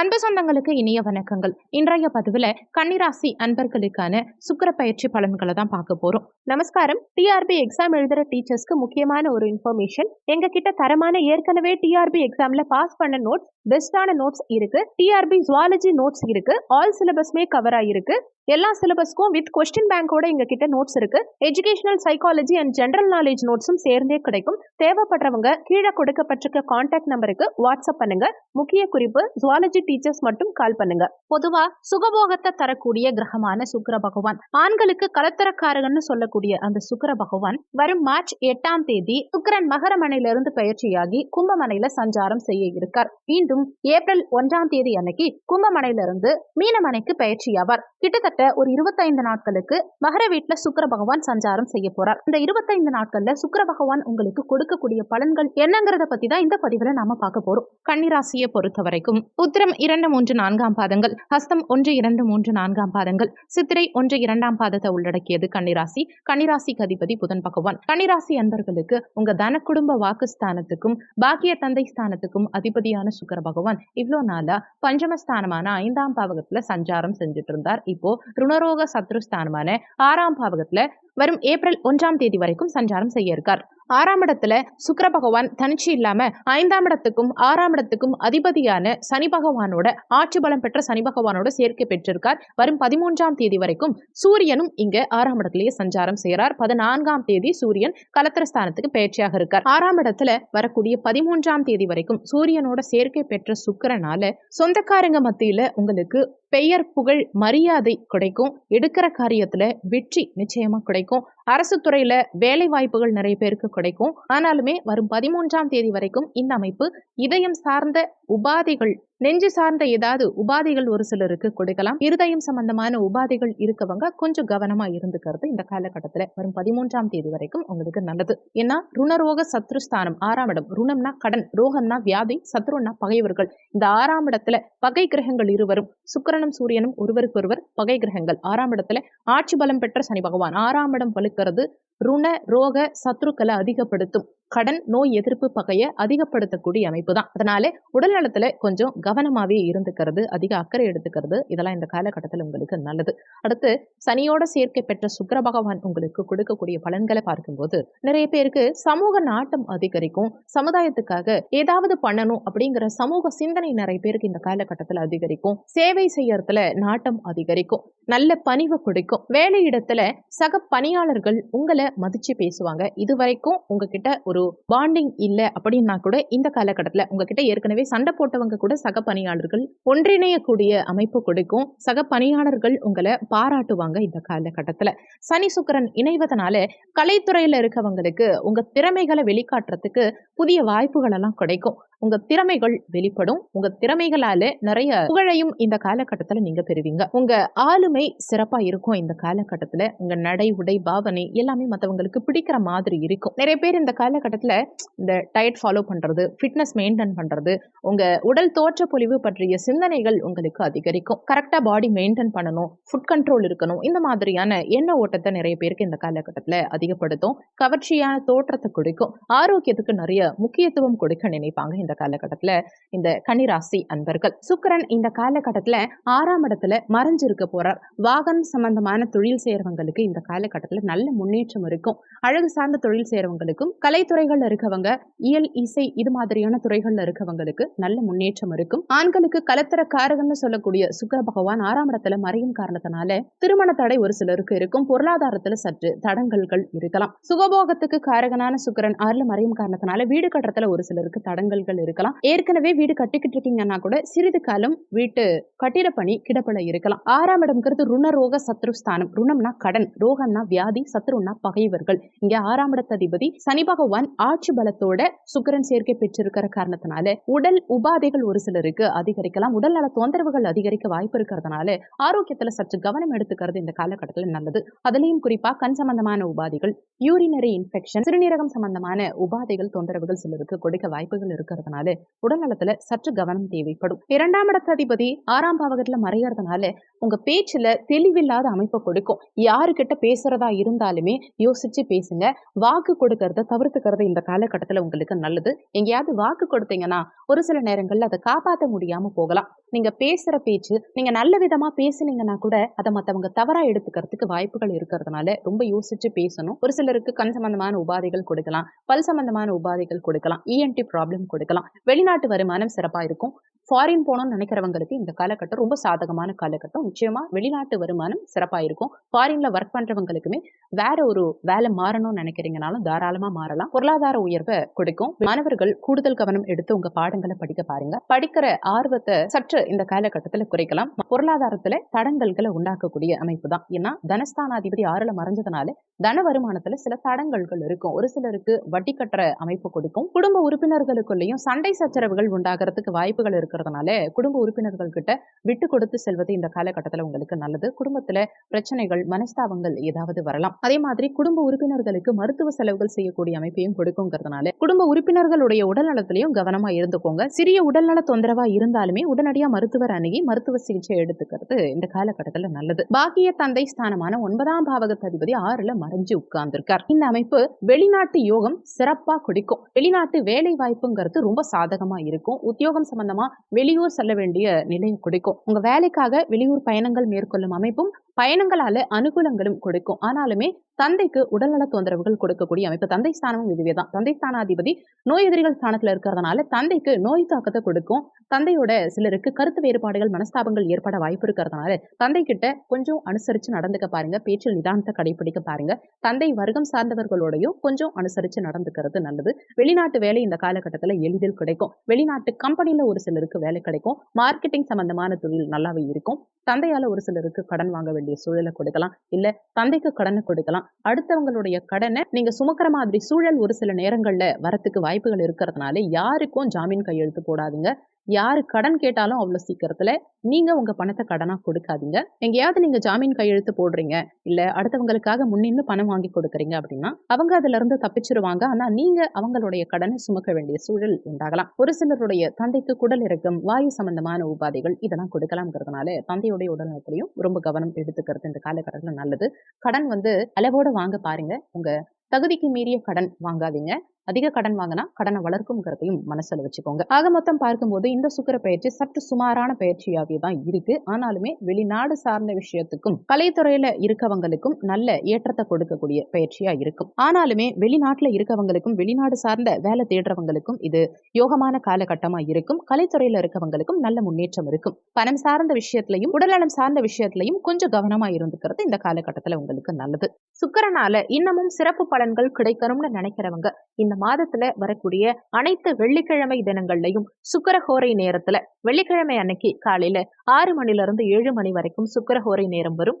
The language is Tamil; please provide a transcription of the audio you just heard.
அன்பு சொந்தங்களுக்கு இனிய வணக்கங்கள். இன்றைய பதிவுல கன்னிராசி அன்பர்களுக்கான சுக்கிர பயிற்சி பலன்களை தான் பார்க்க போறோம். நமஸ்காரம். டிஆர்பி எக்ஸாம் எழுதுற டீச்சர்ஸ்க்கு முக்கியமான ஒரு இன்ஃபர்மேஷன் எங்க கிட்ட தரமான ஏற்கனவே டிஆர்பி எக்ஸாம்ல பாஸ் பண்ண நோட்ஸ் பெஸ்டான நோட்ஸ் இருக்கு. டிஆர்பி ஜுவாலஜி நோட்ஸ் இருக்கு. ஆல் சிலபஸ்மே கவர் ஆயிருக்கு. எல்லா சிலபஸ்க்கும் வித் கொஸ்டின் பேங்கோட எங்க கிட்ட நோட்ஸ் இருக்கு. Educational psychology and general knowledge நோட்ஸும் சேர்ந்தே கிடைக்கும். தேவைப்படுறவங்க கீழே கொடுக்கப்பட்டிருக்க கான்டாக்ட் நம்பருக்கு வாட்ஸ்அப் பண்ணுங்க. முக்கிய குறிப்பு ஜுவாலஜி டீச்சர்ஸ் மட்டும் கால் பண்ணுங்க. பொதுவா சுகபோகத்தை தரக்கூடிய கிரகமான சுக்கர பகவான். ஆண்களுக்கு கலத்தரக்காரகன்னு சொல்லக்கூடிய அந்த சுக்கர பகவான் வரும் மார்ச் எட்டாம் தேதி சுக்கரன் மகரமனையிலிருந்து பயிற்சியாகி கும்பமனையில சஞ்சாரம் செய்ய இருக்கார். மீண்டும் ஏப்ரல் ஒன்றாம் தேதி அன்னைக்கு கும்பமனையிலிருந்து மீனமனைக்கு பயிற்சியாவார். கிட்டத்தட்ட ஒரு இருபத்தைந்து நாட்களுக்கு மகர வீட்டுல சுக்கர பகவான் சஞ்சாரம் செய்ய போறார். இந்த இருபத்தைந்து நாட்கள்ல சுக்கர பகவான் உங்களுக்கு கொடுக்கக்கூடிய பலன்கள் என்னங்கிறத பத்தி தான் இந்த பதிவுல நாம பார்க்க போறோம். கன்னிராசியை பொறுத்த வரைக்கும் உத்திரம் இரண்டு மூன்று நான்காம் பாதங்கள். ஹஸ்தம் ஒன்று இரண்டு மூன்று நான்காம் பாதங்கள். சித்திரை ஒன்று இரண்டாம் பாதத்தை உள்ளடக்கியது கன்னிராசி. கன்னிராசி அதிபதி புதன் பகவான். கன்னிராசி அன்பர்களுக்கு உங்க தன குடும்ப வாக்கு ஸ்தானத்துக்கும் பாக்கிய தந்தை ஸ்தானத்துக்கும் அதிபதியான சுக்கர பகவான். இவ்வளோ நாளா பஞ்சமஸ்தானமான ஐந்தாம் பாவகத்துல சஞ்சாரம் செஞ்சுட்டு இருந்தார். இப்போ ருணரோக சத்ருஸ்தானமான ஆறாம் பாவகத்துல வரும் ஏப்ரல் ஒன்றாம் தேதி வரைக்கும் சஞ்சாரம் செய்ய இருக்கார். ஆறாம் இடத்துல சுக்கிர பகவான் தனிச்சு இல்லாம ஐந்தாம் இடத்துக்கும் ஆறாம் இடத்துக்கும் அதிபதியான சனி பகவானோட ஆட்சி பலம் பெற்ற சனி பகவானோட சேர்க்கை பெற்றிருக்கார். வரும் பதிமூன்றாம் தேதி வரைக்கும் சூரியனும் இங்க ஆறாம் இடத்திலேயே சஞ்சாரம் செய்கிறார். பதினான்காம் தேதி சூரியன் கலத்திரஸ்தானத்துக்கு பயிற்சியாக இருக்கார். ஆறாம் இடத்துல வரக்கூடிய பதிமூன்றாம் தேதி வரைக்கும் சூரியனோட சேர்க்கை பெற்ற சுக்கரனால சொந்தக்காரங்க மத்தியில உங்களுக்கு பெயர் புகழ் மரியாதை கிடைக்கும். எடுக்கிற காரியத்துல வெற்றி நிச்சயமா கிடைக்கும். rico அரசு துறையில வேலை வாய்ப்புகள் நிறைய பேருக்கு கிடைக்கும். ஆனாலுமே வரும் பதிமூன்றாம் தேதி வரைக்கும் இந்த அமைப்பு இதயம் சார்ந்த உபாதைகள் நெஞ்சு சார்ந்த ஏதாவது உபாதைகள் ஒரு சிலருக்கு கொடுக்கலாம். இருதயம் சம்பந்தமான உபாதைகள் இருக்கவங்க கொஞ்சம் கவனமா இருந்துக்கிறது இந்த காலகட்டத்துல வரும் பதிமூன்றாம் தேதி வரைக்கும் உங்களுக்கு நல்லது. ஏன்னா ருணரோக சத்ருஸ்தானம் ஆறாம் இடம். ருணம்னா கடன் ரோகம்னா வியாதி சத்ருன்னா பகைவர்கள். இந்த ஆறாம் இடத்துல பகை கிரகங்கள் இருவரும் சுக்கிரனும் சூரியனும் ஒருவருக்கொருவர் பகை கிரகங்கள். ஆறாம் இடத்துல ஆட்சி பலம் பெற்ற சனி பகவான் ஆறாம் இடம் எடுக்கிறது. ருண ரோக சத்ருக்களை அதிகப்படுத்தும். கடன் நோய் எதிர்ப்பு பகையை அதிகப்படுத்தக்கூடிய அமைப்பு தான் அதனால உடல் நலத்துல கொஞ்சம் கவனமாவே இருந்துக்கிறது அதிக அக்கறை எடுத்துக்கிறது இதெல்லாம் இந்த காலகட்டத்தில் உங்களுக்கு நல்லது. அடுத்து சனியோட சேர்க்கை பெற்ற சுக்கர பகவான் உங்களுக்கு கொடுக்கக்கூடிய பலன்களை பார்க்கும்போது நிறைய பேருக்கு சமூக நாட்டம் அதிகரிக்கும். சமுதாயத்துக்காக ஏதாவது பண்ணணும் அப்படிங்கிற சமூக சிந்தனை நிறைய பேருக்கு இந்த காலகட்டத்தில் அதிகரிக்கும். சேவை செய்யறதுல நாட்டம் அதிகரிக்கும். நல்ல பணிவு கொடுக்கும். வேலையிடத்துல சக பணியாளர்கள் உங்களை மதிச்சு பேசுவாங்க. இது வரைக்கும் உங்ககிட்ட ஒரு பாண்டிங் இல்லை அப்படின்னா கூட இந்த காலகட்டத்தில் உங்ககிட்ட ஏற்கனவே சண்டை போட்டவங்க கூட சக பணியாளர்கள் ஒன்றிணையக்கூடிய அமைப்பு கொடுக்கும். சக பணியாளர்கள் உங்களை பாராட்டுவாங்க இந்த காலகட்டத்தில். சனி சுக்கரன் இணைவதனால கலைத்துறையில் இருக்கவங்களுக்கு உங்க திறமைகளை வெளிக்காட்டுறதுக்கு புதிய வாய்ப்புகள் எல்லாம் கிடைக்கும். உங்க திறமைகள் வெளிப்படும். உங்க திறமைகளால நிறைய புகழையும் இந்த காலகட்டத்துல நீங்க பெறுவீங்க. உங்க ஆளுமை சிறப்பா இருக்கும் இந்த காலகட்டத்துல. உங்க நடை உடை பாவனை எல்லாமே மத்தவங்களுக்கு பிடிக்கிற மாதிரி இருக்கும். நிறைய பேர் இந்த காலகட்டத்துல இந்த டயட் ஃபாலோ பண்றது ஃபிட்னஸ் மெயின்டைன் பண்றது உங்க உடல் தோற்ற பொலிவு பற்றிய சிந்தனைகள் உங்களுக்கு அதிகரிக்கும். கரெக்டா பாடி மெயின்டைன் பண்ணணும் ஃபுட் கண்ட்ரோல் இருக்கணும். இந்த மாதிரியான எண்ண ஓட்டத்தை நிறைய பேருக்கு இந்த காலகட்டத்துல அதிகப்படுத்தும். கவர்ச்சியான தோற்றத்தை கொடுக்கும். ஆரோக்கியத்துக்கு நிறைய முக்கியத்துவம் கொடுக்க நினைப்பாங்க இந்த இந்த காலகட்டத்துல இந்த கன்னிராசி அன்பர்கள். சுக்கரன் இந்த காலகட்டத்துல ஆறாம் இடத்துல மறைஞ்சிருக்க போறார். வாகனம் சம்பந்தமான தொழில் செய்யறவங்களுக்கு இந்த காலகட்டத்துல நல்ல முன்னேற்றம் இருக்கும். அழகு சார்ந்த தொழில் செய்யறவங்களுக்கும் கலைத்துறைகள்ல இருக்கவங்க இயல் இசை இது மாதிரியான துறைகள்ல இருக்கவங்களுக்கு நல்ல முன்னேற்றம் இருக்கும். ஆண்களுக்கு கலத்தர காரகம்னு சொல்லக்கூடிய சுக்கர பகவான் ஆறாம் இடத்துல மறையும் காரணத்தினால திருமண தடை ஒரு சிலருக்கு இருக்கும். பொருளாதாரத்துல சற்று தடங்கல்கள் இருக்கலாம். சுகபோகத்துக்கு காரகனான சுக்கரன் ஆறுல மறையும் காரணத்தினால வீடு கட்டுறதுல ஒரு சிலருக்கு தடங்கல்கள் இருக்கலாம். ஏற்கனவே வீடு கட்டிக்கிட்டு இருக்கீங்கன்னா கூட சிறிது காலம் வீட்டு கட்டிட பணி கிடப்பட இருக்கலாம். ஆறாம் இடம்ங்கிறது ருணரோக சத்ருஸ்தானம் ருணம்னா கடன் ரோகம்னா வியாதி சத்ருன்னா பகைவர்கள். இங்க ஆறாம் இடத்ததிபதி சனி பகவான் ஆட்சி பலத்தோட சுக்கிரன் சேர்க்கை பெற்றிருக்கிற காரணத்தினால உடல் உபாதைகள் ஒரு சிலருக்கு அதிகரிக்கலாம். உடல் நல தொந்தரவுகள் அதிகரிக்க வாய்ப்பு இருக்கிறதுனால ஆரோக்கியத்துல சற்று கவனம் எடுத்துக்கிறது இந்த காலகட்டத்தில் நல்லது. அதுலயும் குறிப்பா கண் சம்பந்தமான உபாதைகள் யூரினரி இன்ஃபெக்ஷன் சிறுநீரகம் சம்பந்தமான உபாதைகள் தொந்தரவுகள் சிலருக்கு கொடுக்க வாய்ப்புகள் இருக்கிறது இருக்கிறதுனால உடல்நலத்துல சற்று கவனம் தேவைப்படும். இரண்டாம் இடத்த அதிபதி ஆறாம் பாவகத்துல மறையறதுனால உங்க பேச்சுல தெளிவில்லாத அமைப்பை கொடுக்கும். யாருக்கிட்ட பேசுறதா இருந்தாலுமே யோசிச்சு பேசுங்க. வாக்கு கொடுக்கறத தவிர்த்துக்கிறது இந்த காலகட்டத்துல உங்களுக்கு நல்லது. எங்கேயாவது வாக்கு கொடுத்தீங்கன்னா ஒரு சில நேரங்கள்ல அதை காப்பாற்ற முடியாம போகலாம். நீங்க பேசுற பேச்சு நீங்க நல்ல விதமா பேசுனீங்கன்னா கூட அதை மத்தவங்க தவறா எடுத்துக்கிறதுக்கு வாய்ப்புகள் இருக்கிறதுனால ரொம்ப யோசிச்சு பேசணும். ஒரு சிலருக்கு கண் சம்பந்தமான உபாதைகள் கொடுக்கலாம். பல் சம்பந்தமான உபாதைகள் கொடுக்கலாம். இஎன்டி ப்ராப்ளம் கொடுக்கலாம். வெளிநாட்டு வருமானம் சிறப்பா இருக்கும். ஃபாரின் போகணும்னு நினைக்கிறவங்களுக்கு இந்த காலகட்டம் ரொம்ப சாதகமான காலகட்டம். நிச்சயமா வெளிநாட்டு வருமானம் சிறப்பாக இருக்கும். ஃபாரின்ல ஒர்க் பண்றவங்களுக்குமே வேற ஒரு வேலை மாறணும்னு நினைக்கிறீங்கனாலும் தாராளமா மாறலாம். பொருளாதார உயர்வை கொடுக்கும். மாணவர்கள் கூடுதல் கவனம் எடுத்து உங்க பாடங்களை படிக்க பாருங்க. படிக்கிற ஆர்வத்தை சற்று இந்த காலகட்டத்தில் குறைக்கலாம். பொருளாதாரத்துல தடங்கல்களை உண்டாக்கக்கூடிய அமைப்பு தான். ஏன்னா தனஸ்தானாதிபதி ஆறுல மறைஞ்சதுனால தன வருமானத்துல சில தடங்கல்கள் இருக்கும். ஒரு சிலருக்கு வட்டி கட்டுற அமைப்பு கொடுக்கும். குடும்ப உறுப்பினர்களுக்குள்ளேயும் சண்டை சச்சரவுகள் உண்டாகிறதுக்கு வாய்ப்புகள் இருக்கிறதுனால குடும்ப உறுப்பினர்கள் கிட்ட விட்டு கொடுத்து செல்வது இந்த காலகட்டத்தில் உங்களுக்கு நல்லது. குடும்பத்துல பிரச்சனைகள் மனஸ்தாபங்கள் ஏதாவது வரலாம். அதே மாதிரி குடும்ப உறுப்பினர்களுக்கு மருத்துவ செலவுகள் செய்யக்கூடிய அமைப்பையும் கொடுக்குங்கிறதுனால குடும்ப உறுப்பினர்களுடைய உடல்நலத்திலையும் கவனமா இருந்துக்கோங்க. சிறிய உடல்நல தொந்தரவா இருந்தாலுமே உடனடியா மருத்துவர் அணுகி மருத்துவ சிகிச்சை எடுத்துக்கிறது இந்த காலகட்டத்தில் நல்லது. பாக்கிய தந்தை ஸ்தானமான ஒன்பதாம் பாவகத்ததிபதி ஆறுல மறைஞ்சு உட்கார்ந்திருக்கார். இந்த அமைப்பு வெளிநாட்டு யோகம் சிறப்பா குடிக்கும். வெளிநாட்டு வேலை வாய்ப்புங்கிறது ரொம்ப சாதகமா இருக்கும். உத்தியோகம் சம்பந்தமா வெளியூர் செல்ல வேண்டிய நிலையை கொடுக்கும். உங்க வேலைக்காக வெளியூர் பயணங்கள் மேற்கொள்ளும் அமைப்பும் பயணங்களால அனுகூலங்களும் கொடுக்கும். ஆனாலுமே தந்தைக்கு உடல்நல தொந்தரவுகள் கொடுக்கக்கூடிய அமைப்பு தந்தை ஸ்தானமும் இதுவே தான். தந்தை ஸ்தானாதிபதி நோய் எதிரிகள் ஸ்தானத்துல இருக்கிறதுனால தந்தைக்கு நோய் தாக்கத்தை கொடுக்கும். தந்தையோட சிலருக்கு கருத்து வேறுபாடுகள் மனஸ்தாபங்கள் ஏற்பட வாய்ப்பு இருக்கிறதுனால தந்தை கிட்ட கொஞ்சம் அனுசரிச்சு நடந்துக்க பாருங்க. பேச்சில் நிதானத்தை கடைபிடிக்க பாருங்க. தந்தை வர்க்கம் சார்ந்தவர்களோடையும் கொஞ்சம் அனுசரிச்சு நடந்துக்கிறது நல்லது. வெளிநாட்டு வேலை இந்த காலகட்டத்தில் எளிதில் கிடைக்கும். வெளிநாட்டு கம்பெனில ஒரு சிலருக்கு வேலை கிடைக்கும். மார்க்கெட்டிங் சம்பந்தமான தொழில் நல்லாவே இருக்கும். தந்தையால ஒரு சிலருக்கு கடன் வாங்க வேண்டிய சூழலை கொடுக்கலாம். இல்ல தந்தைக்கு கடனை கொடுக்கலாம். அடுத்தவங்களுடைய கடனை நீங்க சுமக்கிற மாதிரி சூழல் ஒரு சில நேரங்கள்ல வரத்துக்கு வாய்ப்புகள் இருக்கிறதுனால யாருக்கும் ஜாமீன் கையெழுத்து போடாதீங்க. யாரு கடன் கேட்டாலும் அவ்வளோ சீக்கிரத்தில் நீங்கள் உங்கள் பணத்தை கடனாக கொடுக்காதீங்க. எங்கேயாவது நீங்கள் ஜாமீன் கையெழுத்து போடுறீங்க இல்லை அடுத்தவங்களுக்காக முன்னின்னு பணம் வாங்கி கொடுக்குறீங்க அப்படின்னா அவங்க அதிலிருந்து தப்பிச்சிருவாங்க. ஆனால் நீங்கள் அவங்களுடைய கடனை சுமக்க வேண்டிய சூழல் உண்டாகலாம். ஒரு சிலருடைய தந்தைக்கு குடல் இறக்கம் வாயு சம்பந்தமான உபாதைகள் இதெல்லாம் கொடுக்கலாம்ங்கிறதுனால தந்தையுடைய உடல்நலத்திலையும் ரொம்ப கவனம் எடுத்துக்கிறது இந்த காலகட்டத்தில் நல்லது. கடன் வந்து அளவோட வாங்க பாருங்க. உங்கள் தகுதிக்கு மீறிய கடன் வாங்காதீங்க. அதிக கடன் வாங்கினா கடனை வளர்க்கும்ங்கிறதையும் மனசுல வச்சுக்கோங்க. ஆக மொத்தம் பார்க்கும்போது இந்த சுக்கர பயிற்சி சற்று சுமாரான பயிற்சியாகவே தான் இருக்கு. ஆனாலுமே வெளிநாடு சார்ந்த விஷயத்துக்கும் கலைத்துறையில இருக்கவங்களுக்கும் நல்ல ஏற்றத்தை கொடுக்கக்கூடிய பயிற்சியா இருக்கும். ஆனாலுமே வெளிநாட்டுல இருக்கவங்களுக்கும் வெளிநாடு சார்ந்த வேலை தேடுறவங்களுக்கும் இது யோகமான காலகட்டமா இருக்கும். கலைத்துறையில இருக்கவங்களுக்கும் நல்ல முன்னேற்றம் இருக்கும். பணம் சார்ந்த விஷயத்திலையும் உடல்நலம் சார்ந்த விஷயத்திலையும் கொஞ்சம் கவனமா இருந்துக்கிறது இந்த காலகட்டத்துல உங்களுக்கு நல்லது. சுக்கரனால இன்னமும் சிறப்பு பலன்கள் கிடைக்கணும்னு நினைக்கிறவங்க இந்த மாதத்துல வரக்கூடிய அனைத்து வெள்ளிக்கிழமை தினங்கள்லையும் சுக்கரஹோரை நேரத்துல வெள்ளிக்கிழமை அன்னைக்கு காலையில ஆறு மணில இருந்து ஏழு மணி வரைக்கும் சுக்கரஹோரை நேரம் வரும்.